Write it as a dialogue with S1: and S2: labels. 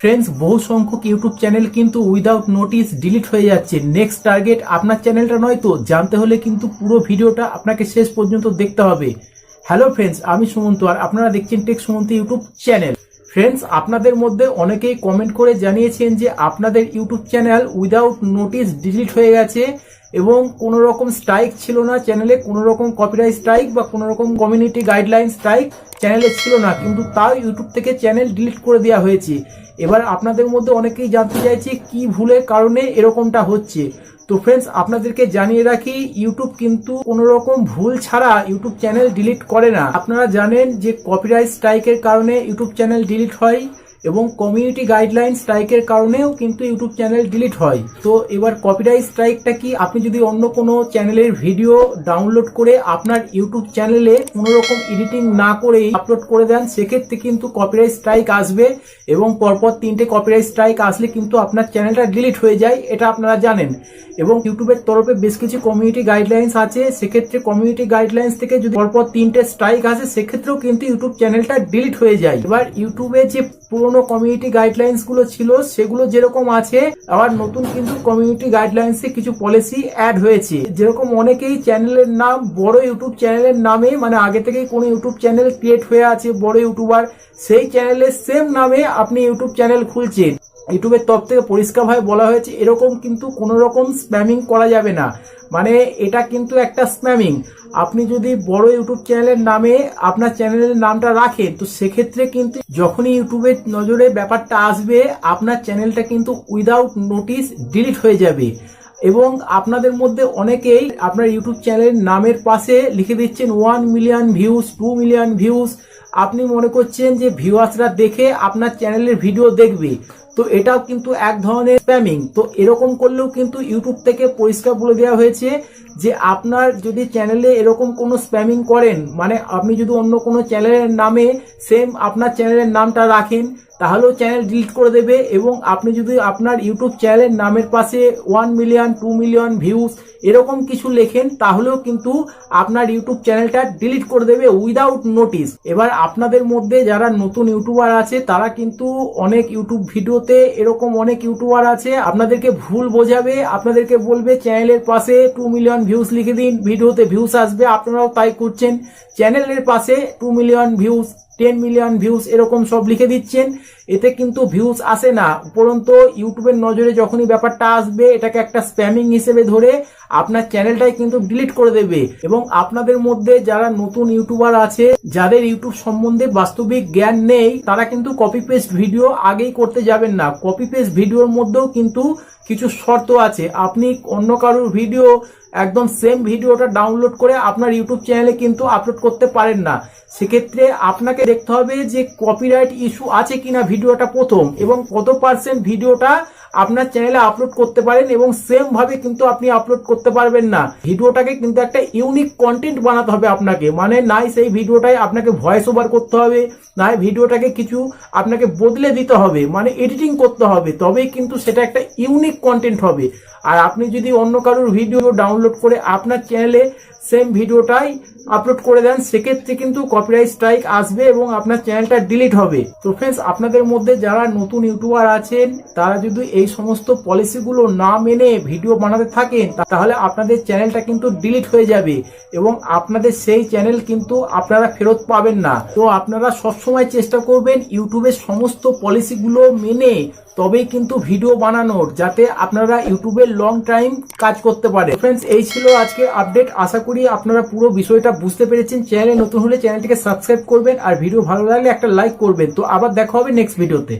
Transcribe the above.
S1: Friends বহু সংখ্যক YouTube channel কিন্তু উইদাউট নোটিস ডিলিট হয়ে যাচ্ছে। নেক্সট টার্গেট আপনার চ্যানেলটা নয় তো, জানতে হলে কিন্তু পুরো ভিডিওটা আপনাকে শেষ পর্যন্ত দেখতে হবে। হ্যালো ফ্রেন্ডস আমি সুমন্ত আর আপনারা দেখছেন tech Sumanta YouTube channel friends আপনাদের মধ্যে অনেকেই কমেন্ট করে জানিয়েছেন যে আপনাদের YouTube channel without notice delete হয়ে গেছে। এবং কোনো রকম স্ট্রাইক ছিল না চ্যানেলে কোনো রকম কপিরাইট স্ট্রাইক বা কোনো রকম কমিউনিটি গাইডলাইন স্ট্রাইক চ্যানেলে ছিল না। কিন্তু তাও ইউটিউব থেকে চ্যানেল ডিলিট করে দেওয়া হয়েছে। এবার আপনাদের মধ্যে অনেকেই জানতে চাইছে কি ভুলের কারণে এরকমটা হচ্ছে। তো ফ্রেন্ডস আপনাদেরকে জানিয়ে রাখি ইউটিউব কিন্তু কোনো রকম ভুল ছাড়া ইউটিউব চ্যানেল ডিলিট করে না। আপনারা জানেন যে কপিরাইট স্ট্রাইকের কারণে ইউটিউব চ্যানেল ডিলিট হয়। এবং কমিউনিটি গাইডলাইন স্ট্রাইকের কারণেও কিন্তু ইউটিউব চ্যানেল ডিলিট হয়। তো এবার কপিরাইট স্ট্রাইকটা কি? আপনি যদি অন্য কোনো চ্যানেলের ভিডিও ডাউনলোড করে আপনার ইউটিউব চ্যানেলে কোনো রকম এডিটিং না করেই আপলোড করে দেন, সেক্ষেত্রে কিন্তু কপিরাইট স্ট্রাইক আসবে এবং পরপর তিনটে কপিরাইট স্ট্রাইক আসলে কিন্তু আপনার চ্যানেলটা ডিলিট হয়ে যায়, এটা আপনারা জানেন। এবং ইউটিউবের তরফে বেশ কিছু কমিউনিটি গাইডলাইন্স আছে, সেক্ষেত্রে কমিউনিটি গাইডলাইন্স থেকে যদি পরপর তিনটে স্ট্রাইক আসে, সেক্ষেত্রেও কিন্তু ইউটিউব চ্যানেলটা ডিলিট হয়ে যায়। এবার ইউটিউবে যে পুরোনো কমিউনিটি গাইডলাইন্সগুলো ছিল, সেগুলো যেরকম আছে, আবার নতুন কিন্তু কমিউনিটি গাইডলাইন্সে কিছু পলিসি অ্যাড হয়েছে। যেরকম অনেকেই চ্যানেলের নাম, বড় ইউটিউব চ্যানেলের নামে মানে আগে থেকেই কোনো ইউটিউব চ্যানেল ক্রিয়েট হয়ে আছে, বড় ইউটিউবার সেই চ্যানেলের সেম নামে আপনি ইউটিউব চ্যানেল খুলছেন। ইউটিউবের তরফ থেকে পরিষ্কারভাবে বলা হয়েছে, এরকম কিন্তু কোনো রকম স্প্যামিং করা যাবে না। মানে এটা কিন্তু একটা স্প্যামিং আপনি যদি বড় ইউটিউব চ্যানেলের নামে আপনার চ্যানেলের নামটা রাখেন, তো সেক্ষেত্রে কিন্তু যখনই ইউটিউবের নজরে ব্যাপারটা আসবে, আপনার চ্যানেলটা কিন্তু উইদাউট নোটিস ডিলিট হয়ে যাবে। এবং আপনাদের মধ্যে অনেকেই আপনার ইউটিউব চ্যানেলের নামের পাশে লিখে দিচ্ছেন one million views two million views আপনি মনে করছেন যে ভিউয়ার্সরা দেখে আপনার চ্যানেলের ভিডিও দেখবে, তো এটাও কিন্তু এক ধরনের স্প্যামিং তো এরকম করলেও কিন্তু ইউটিউব থেকে পরিষ্কার বলে দেওয়া হয়েছে যে আপনার যদি চ্যানেলে এরকম কোনো স্প্যামিং করেন মানে আপনি যদি অন্য কোনো চ্যানেলের নামে সেম আপনার চ্যানেলের নামটা রাখেন, তাহলেও চ্যানেল ডিলিট করে দেবে এবং আপনি যদি আপনার ইউটিউব চ্যানেলের নামের পাশে one million two million views এরকম কিছু লেখেন, তাহলেও কিন্তু আপনার ইউটিউব চ্যানেলটা ডিলিট করে দেবে উইদাউট নোটিস এবার আপনাদের মধ্যে যারা নতুন ইউটিউবার আছে, তারা কিন্তু অনেক ইউটিউব ভিডিওতে এরকম অনেক ইউটিউবার আছে। আপনাদেরকে ভুল বোঝাবে, আপনাদেরকে বলবে, চ্যানেলের পাশে টু মিলিয়ন ভিউস লিখে দিন, ভিডিওতে ভিউস আসবে। আপনারাও তাই করছেন। চ্যানেলের পাশে two million views ten million views এরকম সব লিখে দিচ্ছেন। এতে কিন্তু ভিউজ আসে না। উপরন্ত ইউটিউবের নজরে যখনই ব্যাপারটা আসবে, এটাকে একটা স্প্যামিং হিসেবে ধরে আপনার চ্যানেলটাই কিন্তু ডিলিট করে দেবে। এবং আপনাদের মধ্যে যারা নতুন ইউটিউবার আছে, যাদের ইউটিউব সম্বন্ধে বাস্তবিক জ্ঞান নেই, তারা কিন্তু কপি পেস্ট ভিডিও আগেই করতে যাবেন না। কপি পেস্ট ভিডিওর মধ্যেও কিন্তু কিছু শর্ত আছে। আপনি অন্য কারোর ভিডিও একদম সেম ভিডিওটা ডাউনলোড করে আপনার ইউটিউব চ্যানেলে কিন্তু আপলোড করতে পারেন না। সেক্ষেত্রে আপনাকে দেখতে হবে যে কপিরাইট ইস্যু আছে কিনা ভিডিওটা প্রথম এবং কত পার্সেন্ট ভিডিওটা আপনার চ্যানেলে আপলোড করতে পারেন এবং সেম ভাবে কিন্তু আপনি আপলোড করতে পারবেন না। ভিডিওটাকে কিন্তু একটা ইউনিক কন্টেন্ট বানাতে হবে আপনাকে। মানে নাই সেই ভিডিওটাই আপনাকে ভয়েস ওভার করতে হবে নাই ভিডিওটাকে কিছু আপনাকে বদলে দিতে হবে। মানে এডিটিং করতে হবে। তবেই কিন্তু সেটা একটা ইউনিক কন্টেন্ট হবে। আর আপনি যদি অন্য কারোর ভিডিও ডাউনলোড করে আপনার চ্যানেলে সেম ভিডিওটাই আপলোড করে দেন। সেক্ষেত্রে কিন্তু কপিরাইট স্ট্রাইক আসবে এবং আপনার চ্যানেলটা ডিলিট হবে। তো ফ্রেন্ডস আপনাদের মধ্যে যারা নতুন ইউটিউবার আছেন, তারা যদি এই সমস্ত পলিসিগুলো না মেনে ভিডিও বানাতে থাকেন তাহলে আপনাদের চ্যানেলটা কিন্তু ডিলিট হয়ে যাবে এবং আপনাদের সেই চ্যানেল কিন্তু আপনারা ফেরত পাবেন না। তো আপনারা সবসময় চেষ্টা করবেন ইউটিউবের সমস্ত পলিসিগুলো মেনে তবেই কিন্তু ভিডিও বানানোর, যাতে আপনারা ইউটিউবে লং টাইম কাজ করতে পারে ফ্রেন্ডস এই ছিল আজকে আপডেট আশা করি আপনারা পুরো বিষয়টা বুঝতে পেরেছেন। চ্যানেলে নতুন হলে চ্যানেলটিকে সাবস্ক্রাইব করবেন আর ভিডিও ভালো লাগলে একটা লাইক করবেন। তো আবার দেখা হবে নেক্সট ভিডিওতে